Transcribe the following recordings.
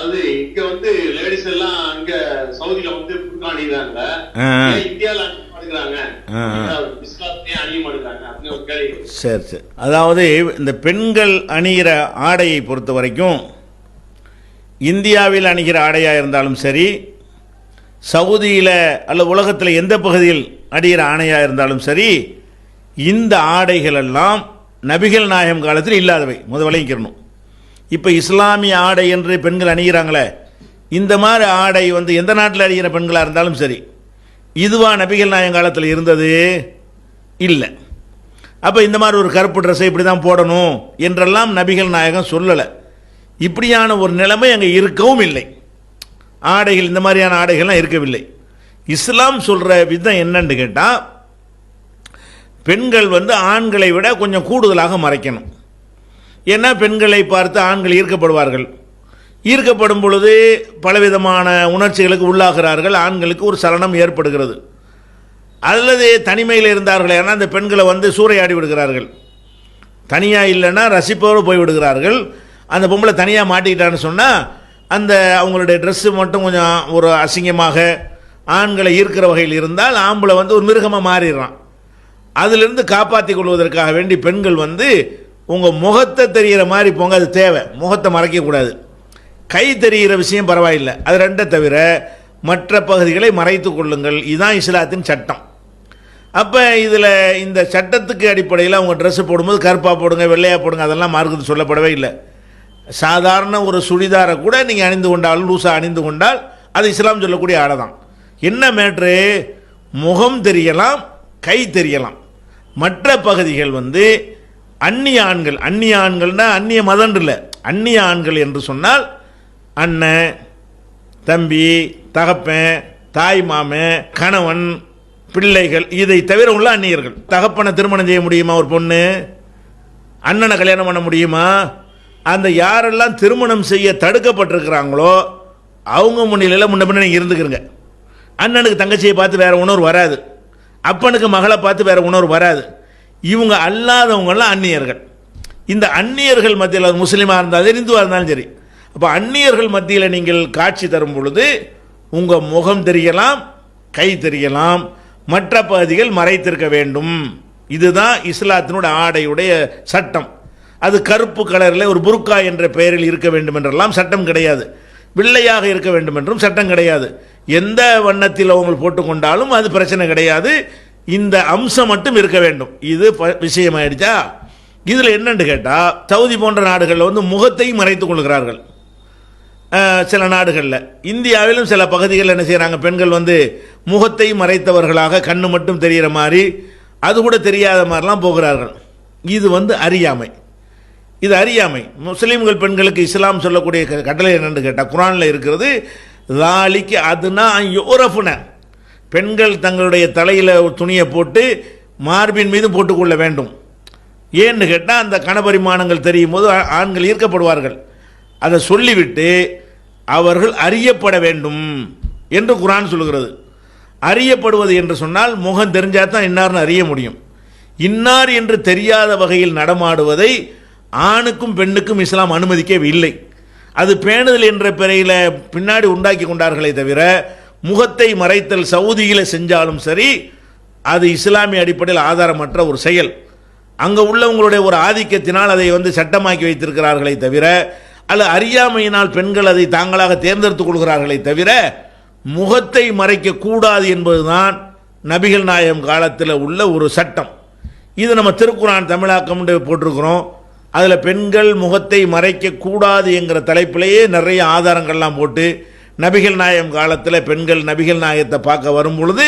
அதாவது இங்க வந்து லேடிஸ் எல்லாம் அங்க சவுதியில வந்து புர்கா அணிகிறாங்க ஆ. ஏன் இந்தியால சரி சரி. அதாவது இந்த பெண்கள் அணிகிற ஆடையை பொறுத்த வரைக்கும் இந்தியாவில் அணிகிற ஆடையாக இருந்தாலும் சரி சவுதியில் அல்ல உலகத்தில் எந்த பகுதியில் அணிகிற ஆணையாக இருந்தாலும் சரி இந்த ஆடைகள் எல்லாம் நபிகள் நாயகம் காலத்தில் இல்லாதவை. முத விளங்கிக்கிறணும் இப்போ இஸ்லாமிய ஆடை என்று பெண்கள் அணிகிறாங்களே இந்த மாதிரி ஆடை வந்து எந்த நாட்டில் அணிகிற பெண்களாக இருந்தாலும் சரி இதுவா நபிகள் நாயகம் காலத்தில் இருந்தது? இல்லை. அப்போ இந்த மாதிரி ஒரு கருப்பு ட்ரெஸ்ஸை இப்படி தான் போடணும் என்றெல்லாம் நபிகள் நாயகம் சொல்லலை. இப்படியான ஒரு நிலைமை அங்கே இருக்கவும் இல்லை. ஆடைகள் இந்த மாதிரியான ஆடைகள்லாம் இருக்கவில்லை. இஸ்லாம் சொல்கிற விதம் என்னன்னு கேட்டால் பெண்கள் வந்து ஆண்களை விட கொஞ்சம் கூடுதலாக மறைக்கணும். ஏன்னா பெண்களை பார்த்து ஆண்கள் ஈர்க்கப்படுவார்கள்? ஈர்க்கப்படும் பொழுது பலவிதமான உணர்ச்சிகளுக்கு உள்ளாகிறார்கள். ஆண்களுக்கு ஒரு சலனம் ஏற்படுகிறது. அல்லது தனிமையில் இருந்தார்கள் ஏன்னா அந்த பெண்களை வந்து சூறையாடி விடுகிறார்கள். தனியாக இல்லைன்னா ரசிப்போடு போய் விடுகிறார்கள். அந்த பொம்பளை தனியாக மாட்டிக்கிட்டான்னு சொன்னால் அந்த அவங்களுடைய ட்ரெஸ்ஸு மட்டும் கொஞ்சம் ஒரு அசிங்கமாக ஆண்களை ஈர்க்கிற வகையில் இருந்தால் ஆம்பளை வந்து ஒரு மிருகமாக மாறிடுறான். அதிலிருந்து காப்பாற்றிக் கொள்வதற்காக வேண்டி பெண்கள் வந்து உங்கள் முகத்தை தெரிகிற மாதிரி போங்க அது தேவை. முகத்தை மறைக்கக்கூடாது கை தெரிகிற விஷயம் பரவாயில்லை. அது ரெண்டை தவிர மற்ற பகுதிகளை மறைத்து கொள்ளுங்கள். இதுதான் இஸ்லாத்தின் சட்டம். அப்போ இதில் இந்த சட்டத்துக்கு அடிப்படையில் அவங்க ட்ரெஸ்ஸு போடும்போது கருப்பாக போடுங்க வெள்ளையாக போடுங்க அதெல்லாம் மார்க்கத்தில் சொல்லப்படவே இல்லை. சாதாரண ஒரு சுடிதாரை கூட நீங்கள் அணிந்து கொண்டாலும் லூஸாக அணிந்து கொண்டால் அது இஸ்லாம் சொல்லக்கூடிய ஆடை தான் என்ன மேட்ரு? முகம் தெரியலாம் கை தெரியலாம். மற்ற பகுதிகள் வந்து அந்நிய ஆண்கள் அந்நிய ஆண்கள்னா அந்நிய மதன் இல்லை அந்நிய ஆண்கள் என்று சொன்னால் அண்ணன் தம்பி தகப்பன் தாய் மாமன் கணவன் பிள்ளைகள் இதை தவிர உள்ள அந்நியர்கள். தகப்பனை திருமணம் செய்ய முடியுமா ஒரு பொண்ணு? அண்ணனை கல்யாணம் பண்ண முடியுமா? அந்த யாரெல்லாம் திருமணம் செய்ய தடுக்கப்பட்டிருக்கிறாங்களோ அவங்க முன்னிலையில் முன்ன பின்ன நீங்கள் இருந்துக்கிறங்க. அண்ணனுக்கு தங்கச்சியை பார்த்து வேற உணர்வு வராது. அப்பனுக்கு மகளை பார்த்து வேறு உணர்வு வராது. இவங்க அல்லாதவங்கெல்லாம் அந்நியர்கள். இந்த அந்நியர்கள் மத்தியில் அது முஸ்லீமாக இருந்தாலும் சரி இந்துவாக இருந்தாலும் சரி. அப்போ அந்நியர்கள் மத்தியில் நீங்கள் காட்சி தரும் பொழுது உங்கள் முகம் தெரியலாம் கை தெரியலாம் மற்ற பகுதிகள் மறைத்திருக்க வேண்டும். இதுதான் இஸ்லாத்தினுடைய ஆடையுடைய சட்டம். அது கருப்பு கலரில் ஒரு புர்கா என்ற பெயரில் இருக்க வேண்டும் என்றெல்லாம் சட்டம் கிடையாது. வெள்ளையாக இருக்க வேண்டும் என்றும் சட்டம் கிடையாது. எந்த வண்ணத்தில் அவங்க போட்டுக்கொண்டாலும் அது பிரச்சனை கிடையாது. இந்த அம்சம் மட்டும் இருக்க வேண்டும். இது ப- விஷயமாயிடுச்சா? இதில் என்னன்னு கேட்டால் சவுதி போன்ற நாடுகளில் வந்து முகத்தையும் மறைத்துக் கொள்கிறார்கள். சில நாடுகளில். இந்தியாவிலும் சில பகுதிகளில் என்ன செய்கிறாங்க பெண்கள் வந்து முகத்தை மறைத்தவர்களாக கண்ணு மட்டும் தெரிகிற மாதிரி அது கூட தெரியாத மாதிரிலாம் போகிறார்கள். இது வந்து அறியாமை. இது அறியாமை. முஸ்லீம்கள் பெண்களுக்கு இஸ்லாம் சொல்லக்கூடிய க- கட்டளை என்னென்னு கேட்டால் குரானில் இருக்கிறது லாலிக்கு அதுனா யோரஃபுன பெண்கள் தங்களுடைய தலையில் ஒரு துணியை போட்டு மார்பின் மீது போட்டுக்கொள்ள வேண்டும். ஏன்னு கேட்டால் அந்த கணபரிமாணங்கள் தெரியும் போது ஆண்கள் ஈர்க்கப்படுவார்கள். அதை சொல்லிவிட்டு அவர்கள் அறியப்பட வேண்டும் என்று குரான் சொல்கிறது அறியப்படுவது என்று சொன்னால் முகம் தெரிஞ்சால் தான் இன்னார்னு அறிய முடியும். இன்னார் என்று தெரியாத வகையில் நடமாடுவதை ஆணுக்கும் பெண்ணுக்கும் இஸ்லாம் அனுமதிக்கவில்லை. அது பேணுதல் என்ற பிறையில் பின்னாடி உண்டாக்கி கொண்டார்களே தவிர முகத்தை மறைத்தல் சவுதியில் செஞ்சாலும் சரி அது இஸ்லாமிய அடிப்படையில் ஆதாரமற்ற ஒரு செயல். அங்கே உள்ளவங்களுடைய ஒரு ஆதிக்கத்தினால் அதை வந்து சட்டமாக்கி வைத்திருக்கிறார்களே தவிர அல்ல அறியாமையினால் பெண்கள் அதை தாங்களாக தேர்ந்தெடுத்துக் கொள்கிறார்களே தவிர முகத்தை மறைக்க கூடாது என்பதுதான் நபிகள் நாயகம் காலத்தில் உள்ள ஒரு சட்டம். இது நம்ம திருக்குறான் தமிழாக்கம் போட்டிருக்கிறோம். அதில் பெண்கள் முகத்தை மறைக்க கூடாது என்கிற தலைப்பிலேயே நிறைய ஆதாரங்கள்லாம் போட்டு நபிகள் நாயகம் காலத்தில் பெண்கள் நபிகள் நாயகத்தை பார்க்க வரும் பொழுது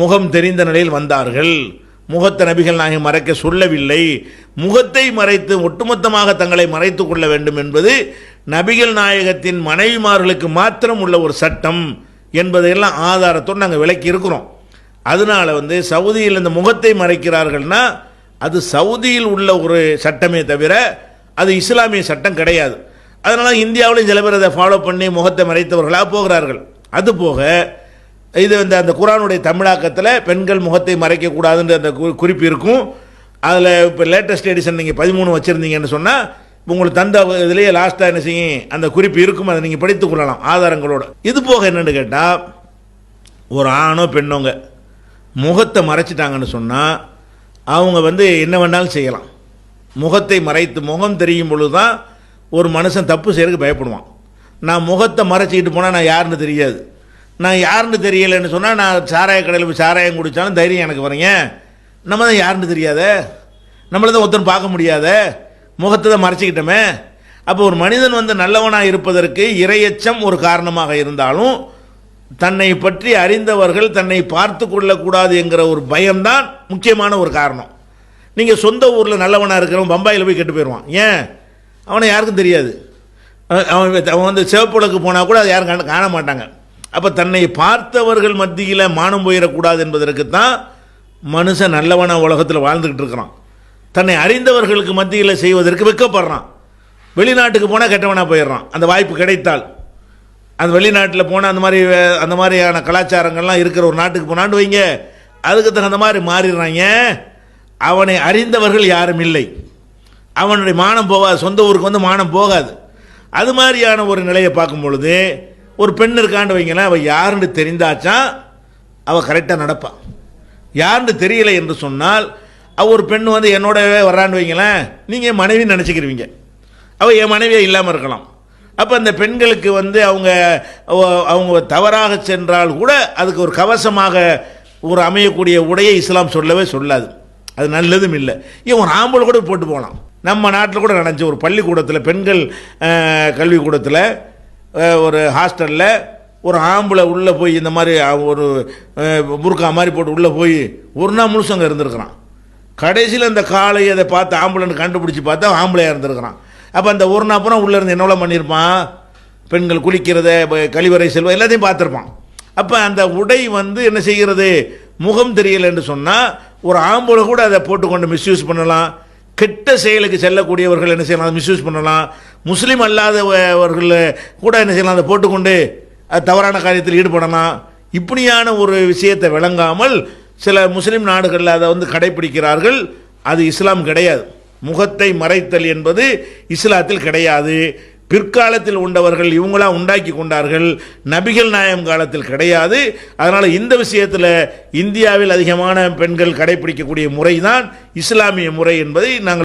முகம் தெரிந்த நிலையில் வந்தார்கள். முகத்தை நபிகள் நாயகம் மறைக்க சொல்லவில்லை. முகத்தை மறைத்து ஒட்டுமொத்தமாக தங்களை மறைத்து கொள்ள வேண்டும் என்பது நபிகள் நாயகத்தின் மனைவிமார்களுக்கு மாத்திரம் உள்ள ஒரு சட்டம் என்பதையெல்லாம் ஆதாரத்தோடு நாங்கள் விளக்கி இருக்கிறோம். அதனால வந்து சவுதியில் இந்த முகத்தை மறைக்கிறார்கள்னா அது சவுதியில் உள்ள ஒரு சட்டமே தவிர அது இஸ்லாமிய சட்டம் கிடையாது. அதனால் இந்தியாவிலும் சில பேர் அதை ஃபாலோ பண்ணி முகத்தை மறைத்தவர்களாக போகிறார்கள். அது போக இது வந்து அந்த குரானுடைய தமிழாக்கத்தில் பெண்கள் முகத்தை மறைக்கக்கூடாதுன்ற அந்த கு- குறிப்பு இருக்கும். அதில் இப்போ லேட்டஸ்ட் எடிஷன் நீங்கள் பதிமூணு வச்சுருந்தீங்கன்னு சொன்னால் உங்களுக்கு தந்த இதுலேயே லாஸ்ட்டாக என்ன செய்யும்? அந்த குறிப்பு இருக்கும். அதை நீங்கள் படித்துக் கொள்ளலாம் ஆதாரங்களோட. இது போக என்னன்னு கேட்டால் ஒரு ஆணோ பெண்ணோங்க முகத்தை மறைச்சிட்டாங்கன்னு சொன்னால் அவங்க வந்து என்ன வேணாலும் செய்யலாம். முகத்தை மறைத்து முகம் தெரியும் பொழுது தான் ஒரு மனுஷன் தப்பு செய்யறதுக்கு பயப்படுவான். நான் முகத்தை மறைச்சிக்கிட்டு போனால் நான் யாருன்னு தெரியாது. நான் யாருன்னு தெரியலைன்னு சொன்னால் நான் சாராய கடையில் போய் சாராயம் குடித்தாலும் தைரியம் எனக்கு வரீங்க நம்ம தான் யாருன்னு தெரியாதே? நம்மளை தான் ஒருத்தன் பார்க்க முடியாத? முகத்தை தான் மறைச்சிக்கிட்டோமே? அப்போ ஒரு மனிதன் வந்து நல்லவனாக இருப்பதற்கு இரையச்சம் ஒரு காரணமாக இருந்தாலும் தன்னை பற்றி அறிந்தவர்கள் தன்னை பார்த்து கொள்ளக்கூடாது என்கிற ஒரு பயம்தான் முக்கியமான ஒரு காரணம். நீங்கள் சொந்த ஊரில் நல்லவனாக இருக்கிறவன் பம்பாயில் போய் கெட்டு போயிடுவான் ஏன்? அவனை யாருக்கும் தெரியாது. அவன் அவன் வந்து சிவப்புலக்கு போனால் கூட அதை யாரும் காண காண மாட்டாங்க. அப்போ தன்னை பார்த்தவர்கள் மத்தியில் மானம் போயிடக்கூடாது என்பதற்கு தான் மனுஷன் நல்லவன உலகத்தில் வாழ்ந்துக்கிட்டு இருக்கிறான். தன்னை அறிந்தவர்களுக்கு மத்தியில் செய்வதற்கு வெக்கப்படுறான் வெளிநாட்டுக்கு போனால் கெட்டவனாக போயிடுறான். அந்த வாய்ப்பு கிடைத்தால். அந்த வெளிநாட்டில் போனால் அந்த மாதிரி அந்த மாதிரியான கலாச்சாரங்கள்லாம் இருக்கிற ஒரு நாட்டுக்கு போனான்னு வைங்க. அதுக்கு தகுந்த மாதிரி மாறிடுறாங்க. அவனை அறிந்தவர்கள் யாரும் இல்லை. அவனுடைய மானம் போகாது சொந்த ஊருக்கு வந்து மானம் போகாது. அது மாதிரியான ஒரு நிலையை பார்க்கும் பொழுது ஒரு பெண் இருக்காண்டு வைங்களேன் அவள் யாருன்னு தெரிந்தாச்சான் அவள் கரெக்டாக நடப்பாள் யாருன்னு தெரியலை என்று சொன்னால் அவ ஒரு பெண் வந்து என்னோடவே வர்றான்னு வைங்களேன் நீங்கள் மனைவி நினச்சிக்கிருவீங்க. அவள் என் மனைவியே இல்லாமல் இருக்கலாம். அப்போ அந்த பெண்களுக்கு வந்து அவங்க அவங்க தவறாக சென்றால் கூட அதுக்கு ஒரு கவசமாக ஒரு அமையக்கூடிய உடையை இஸ்லாம் சொல்லவே சொல்லாது. அது நல்லதும் இல்லை. ஏன் ஒரு ஆம்பளை கூட போட்டு போகலாம். நம்ம நாட்டில் கூட நடந்துச்சு. ஒரு பள்ளிக்கூடத்தில் பெண்கள் கல்விக்கூடத்தில் ஒரு ஹாஸ்டலில் ஒரு ஆம்பளை உள்ளே போய் இந்த மாதிரி ஒரு புர்கா மாதிரி போட்டு உள்ளே போய் ஒரு நாள் முழுசும் அங்கே இருந்திருக்கிறான். கடைசியில் அந்த காலை அதை பார்த்து ஆம்பளைன்னு கண்டுபிடிச்சி பார்த்தா ஆம்பளையாக இருந்திருக்கிறான். அப்போ அந்த ஒரு நாள் உள்ளே இருந்து என்னவெல்லாம் பண்ணியிருப்பான்? பெண்கள் குளிக்கிறத கழிவறை செல்வம் எல்லாத்தையும் பார்த்துருப்பான். அப்போ அந்த உடை வந்து என்ன செய்கிறது? முகம் தெரியலைன்னு சொன்னால் ஒரு ஆம்பளை கூட அதை போட்டுக்கொண்டு மிஸ்யூஸ் பண்ணலாம். கெட்ட செயலுக்கு செல்லக்கூடியவர்கள் என்ன செய்யலாம்? அதை மிஸ்யூஸ் பண்ணலாம். முஸ்லீம் அல்லாதவர்கள் கூட என்ன செய்யலாம்? அதை போட்டுக்கொண்டு அது தவறான காரியத்தில் ஈடுபடலாம். இப்படியான ஒரு விஷயத்தை விளங்காமல் சில முஸ்லீம் நாடுகளில் அதை வந்து கடைபிடிக்கிறார்கள். அது இஸ்லாம் கிடையாது. முகத்தை மறைத்தல் என்பது இஸ்லாத்தில் கிடையாது. பிற்காலத்தில் உண்டவர்கள் இவங்களாம் உண்டாக்கி கொண்டார்கள். நபிகள் நாயம் காலத்தில் கிடையாது. அதனால் இந்த விஷயத்தில் இந்தியாவில் அதிகமான பெண்கள் கடைபிடிக்கக்கூடிய முறை தான் இஸ்லாமிய முறை என்பதை நாங்கள்